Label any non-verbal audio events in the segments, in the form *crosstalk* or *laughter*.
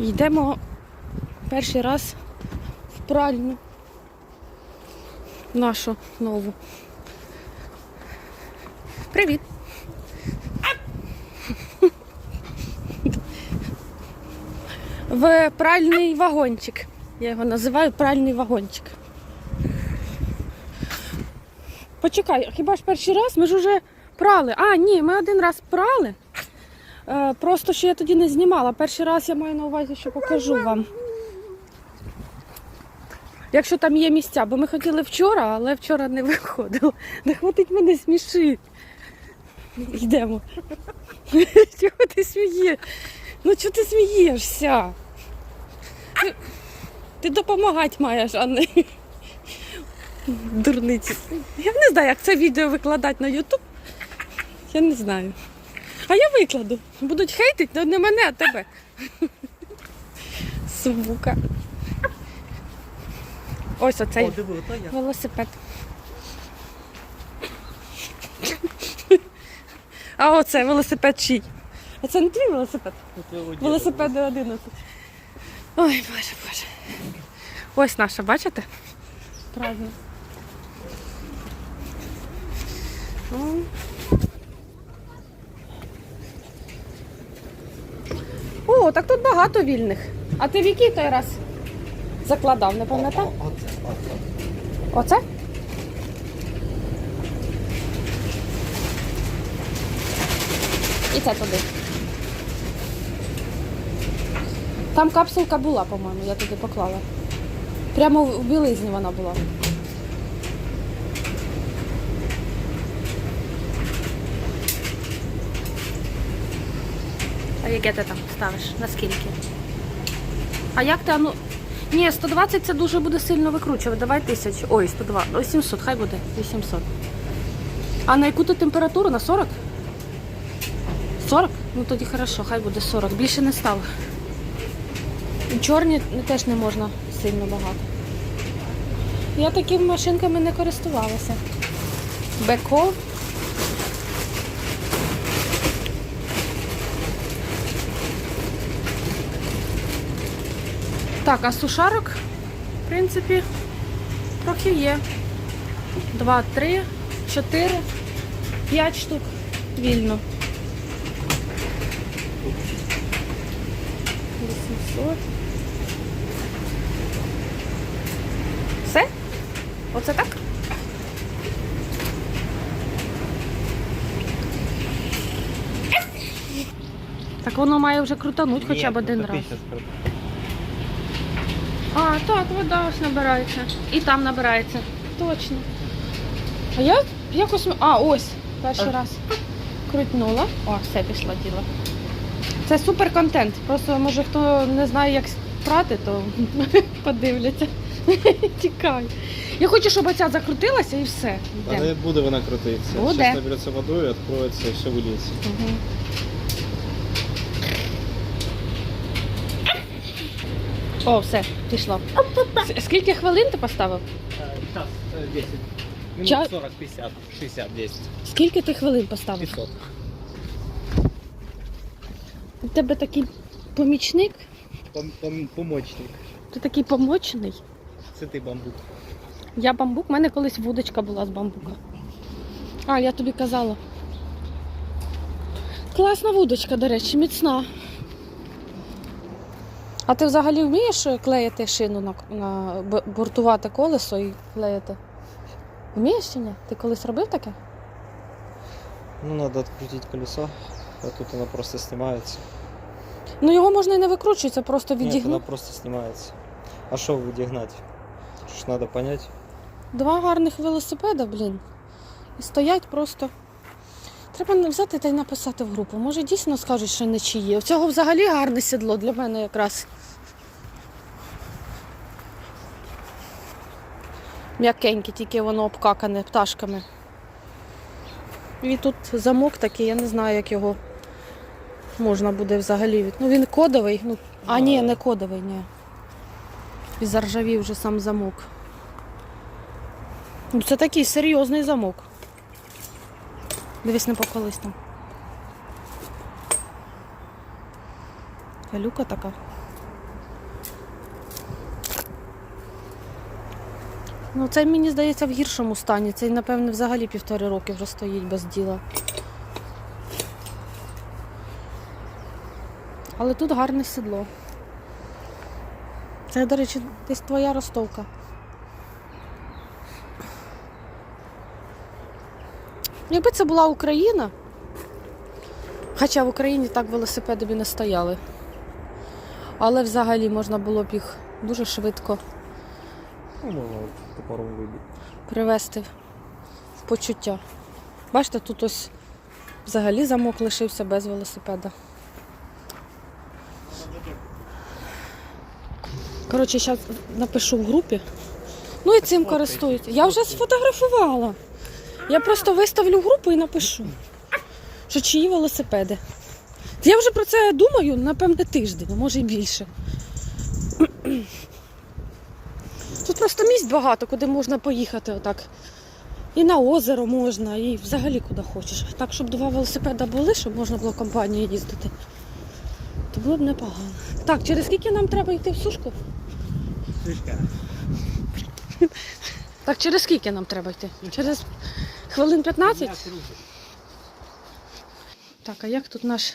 Йдемо перший раз в пральню нашу нову. Привіт! В пральний вагончик. Я його називаю пральний вагончик. Почекай, хіба ж перший раз? Ми ж уже прали. А, ні, ми один раз прали. Е, просто що я тоді не знімала. Перший раз я маю на увазі, що покажу вам. Якщо там є місця, бо ми хотіли вчора, але вчора не виходило. Не хватить мене смішити. Йдемо. *laughs* Чого ти смієш? Ну чого ти смієшся? Ти, ти допомагати маєш, а не дурниці. Я не знаю, як це відео викладати на Ютуб. Я не знаю. А я викладу. Будуть хейтити, але не мене, а тебе. Сука. Ось оцей велосипед. А оце велосипед чий? А це не твій велосипед? Це у діда Велосипеди 11. Ой, боже, боже. Ось наша, бачите? Правильно. Так тут багато вільних. А ти в який той раз закладав, не пам'ятав? Оце? І це туди. Там капсулка була, по-моєму, я туди поклала. Прямо в в білизні вона була. А яке ти там ставиш? Наскільки? А як ти, а ну. Ні, 120 це дуже буде сильно викручувати. Давай тисячу. Ой, 120. Ой, 700, хай буде. 800. А на яку ти температуру? На 40? 40? Ну тоді хорошо, хай буде 40. Більше не став. Чорні теж не можна сильно багато. Я такими машинками не користувалася. Беко. Так, а сушарок, в принципі, трохи є. Два, три, чотири, п'ять штук вільно. 800. Все? Оце так? Так воно має вже крутануть хоча б один раз. А, так, вода ось набирається. І там набирається. Точно. А я якось. А, ось, перший раз. Крутнула. О, все пішло діло. Це супер контент. Просто може хто не знає, як прати, то *laughs* подивляться. *laughs* Тікай. Я хочу, щоб оця закрутилася і все. Йдемо. Але буде вона крутитися. Буде. Зараз набереться водою, відкроється і все виліється. Мгм. О, все, пішло. С- Скільки хвилин ти поставив? Час 10. Минут Час? 40, 50, 60, 10. Скільки ти хвилин поставив? 500. У тебе такий помічник, Пом- пом- Помічник. ти такий помочений. Це ти бамбук. Я бамбук, у мене колись вудочка була з бамбука. А, я тобі казала. Класна вудочка, до речі, міцна. А ти взагалі вмієш клеїти шину на, на бортувати колесо і клеїти? Вмієш чи ні? Ти колись робив таке? Ну, надо открутить колесо, а тут оно просто снимается. Ну його можна і не викручувати, це просто Нет, оно відігнути. просто снимается. А что выдигнать? Что ж надо понять. Два гарних велосипеда, блін. І стоять просто. Треба взяти та й написати в групу. Може дійсно скажуть, що не чиї. У цього взагалі гарне сідло для мене якраз. М'якеньке, тільки воно обкакане пташками. І тут замок такий, я не знаю, як його можна буде взагалі. від- Ну він кодовий. Ну, а ні, не кодовий, ні. І заржавів вже сам замок. Ну, Це такий серйозний замок. Дивись, не поколись там. Люка така. Ну, цей, мені здається, в гіршому стані. Цей, напевне, взагалі півтори роки вже стоїть без діла. Але тут гарне сідло. Це, до речі, десь твоя ростовка. Якби це була Україна, хоча в Україні так велосипеди б не стояли. Але взагалі можна було б їх дуже швидко Ну, можно топором выбить. привести в почуття. Бачите, тут ось взагалі замок лишився без велосипеда. Коротше, зараз напишу в групі. Ну і цим користуються. Я вже сфотографувала. Я просто виставлю в групу і напишу, що чиї велосипеди. Я вже про це думаю, напевне, тиждень, може і більше. Просто місць багато, куди можна поїхати отак. І на озеро можна, і взагалі куди хочеш. Так, щоб два велосипеда були, щоб можна було компанією їздити, то було б непогано. Так, через скільки нам треба йти в сушку? Так, через скільки нам треба йти? Через хвилин 15? Так, а як тут наш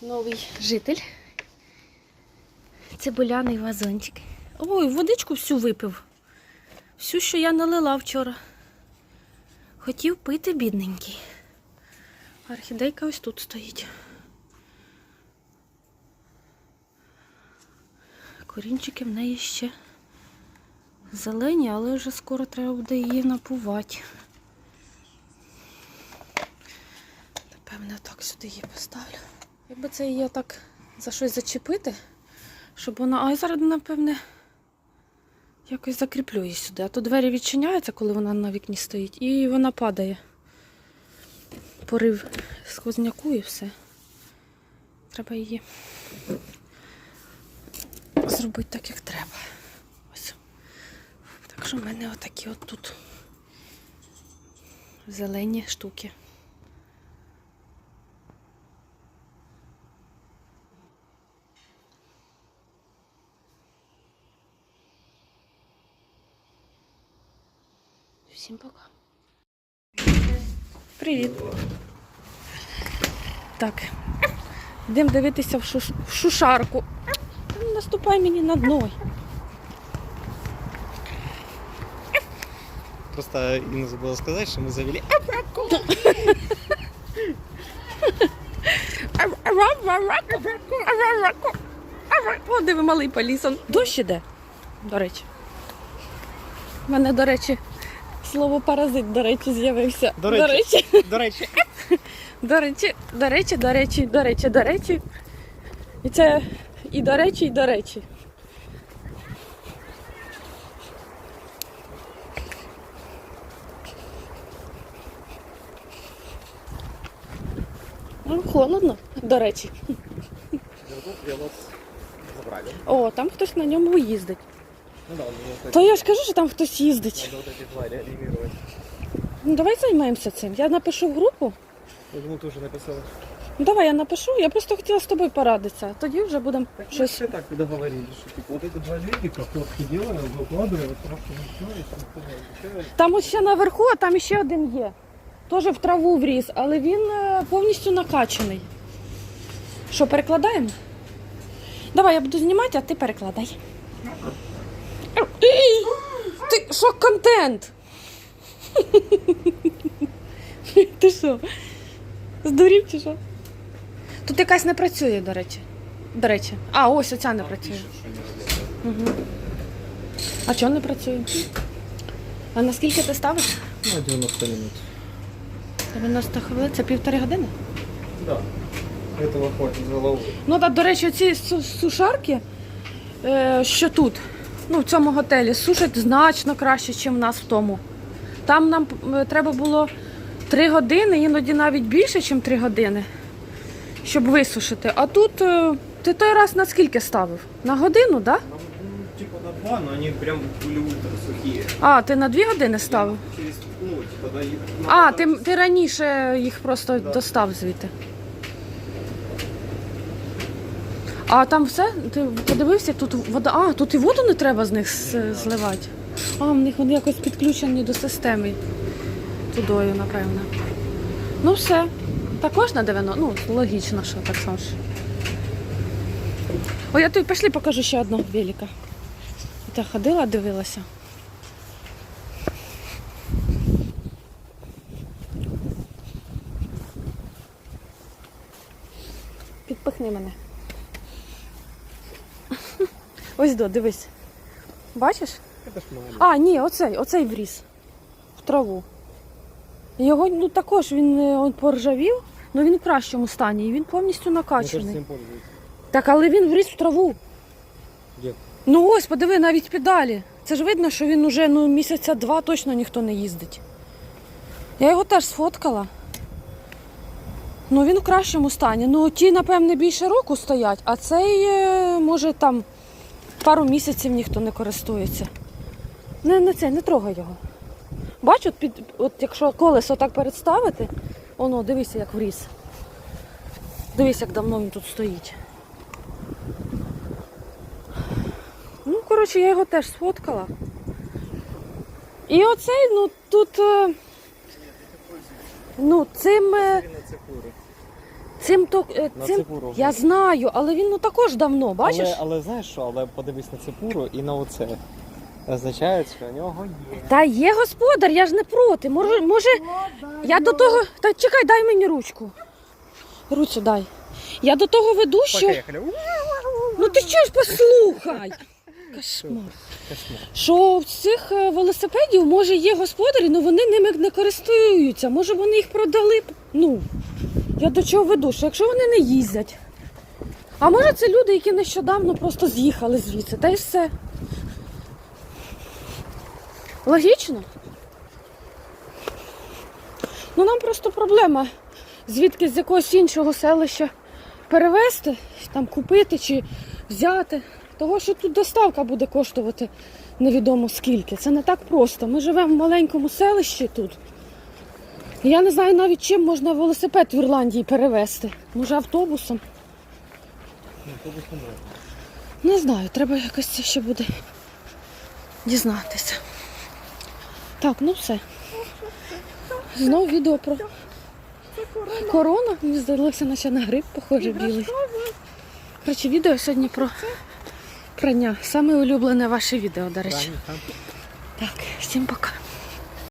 новий житель? Цибуляний вазончик. Ой, водичку всю випив. Всю, що я налила вчора. Хотів пити бідненький. Орхідейка ось тут стоїть. Корінчики в неї ще зелені, але вже скоро треба буде її напувати. Напевно, так сюди її поставлю. Якби це її так за щось зачепити, щоб вона. А я зараз, напевне, якось закріплю її сюди. А то двері відчиняються, коли вона на вікні стоїть, і вона падає. Порив сквозняку і все. Треба її зробити так, як треба. Ось. Так що в мене отакі от тут зелені штуки. Всім пока. Привіт. Так. Йдемо дивитися в, шуш... в шушарку. Наступай мені на дно. Просто Инна забыла сказать, что мы завели О, диви, малий полісон. Дощ іде, до речі. У мене, до речі, слово паразит, до речі, з'явився. До речі. До речі, До речі, до речі, до речі, до речі, до речі, до речі. І це і до речі, і до речі. Ну, холодно, до речі. О, там хтось на ньому їздить. Ну да, нужно То я ж кажу, що там хтось їздить. вот эти твари анимировать. Ну давай займаємося цим. Я напишу в групу. Я думаю, ты уже написала. Ну давай я напишу. Я просто хотіла з тобою порадитися. Тоді вже будемо щось. Все так договорились, что типа вот эти два летика, фотки делаем, выкладываем, просто ничего, если никто не отвечает. Там ось ще наверху, а там ще один є. Теж в траву вріс, але він е, повністю накачаний. Що, перекладаємо? Давай я буду знімати, а ти перекладай. Ти що контент? Ти що? Здурів чи що? Тут якась не працює, до речі. До речі. А, ось оця не працює. Угу. А чого не працює? А наскільки ти ставиш? Ну, 90 минут. 90 хвилин, це півтори години. Да. Этого хватит за голову. Ну так, до речі, ці сушарки, е, що тут, ну, в цьому готелі, сушать значно краще, ніж в нас в тому. Там нам е, треба було 3 години, іноді навіть більше, ніж 3 години, щоб висушити. А тут е, ти той раз на скільки ставив? На годину, так? Да? Типа на два, но они прям были ультра сухие. А, ти на 2 години ставив? Через, ну, типа, да, и- А, ти, ти раніше їх просто Да. достав звідти. А там все? Ти подивився, тут вода. А, тут і воду не треба з них зливати. А, в них вони якось підключені до системи. Тудою, напевно. Ну все. Також на 90. Ну, логічно, що так само. О, я тобі пішли покажу ще одного велика. Я ходила, дивилася. Підпихни мене. Ось до, дивись. Бачиш? Ж. А, ні, оцей, оцей вріс. В траву. Його ну також він е, он поржавів, але він в кращому стані і він повністю накачаний. Так, але він вріс в траву. Де? Ну ось, подиви, навіть педалі. Це ж видно, що він уже ну, місяця два точно ніхто не їздить. Я його теж сфоткала. Ну він в кращому стані. Ну ті, напевне, більше року стоять, а цей, е, може, там пару місяців ніхто не користується. Не, не це, не трогай його. Бачу, от, під, от якщо колесо так передставити, воно, дивися, як вріс. Дивись, як давно він тут стоїть. Ну, коротше, я його теж сфоткала. І оцей, ну тут. е, Ну, цим. Цим то. е, На Цим, цепуру. я знаю, але він ну також давно, бачиш? Але, але знаєш що, але подивись на цепуру і на оце. Означає, що у нього є. Та є господар, я ж не проти. Може, може, я до того. Та чекай, дай мені ручку. Руцю дай. Я до того веду, що. Поїхали. Ну ти що ж послухай? Кошмар. Кошмар. Що в цих е, велосипедів може є господарі, але вони ними не користуються. Може вони їх продали. Ну, я до чого веду, що якщо вони не їздять. А може це люди, які нещодавно просто з'їхали звідси, та й все. Логічно? Ну нам просто проблема звідки з якогось іншого селища перевезти, там купити чи взяти. Того, що тут доставка буде коштувати невідомо скільки. Це не так просто. Ми живемо в маленькому селищі тут. Я не знаю навіть чим можна велосипед в Ірландії перевезти. Може автобусом? То не. Не знаю, треба якось це ще буде дізнатися. Так, ну все. Знову відео про корону. Мені здалося, наче на гриб, похоже, білий. Коротше, відео сьогодні про прання. Саме улюблене ваше відео, до речі. Так, всім пока.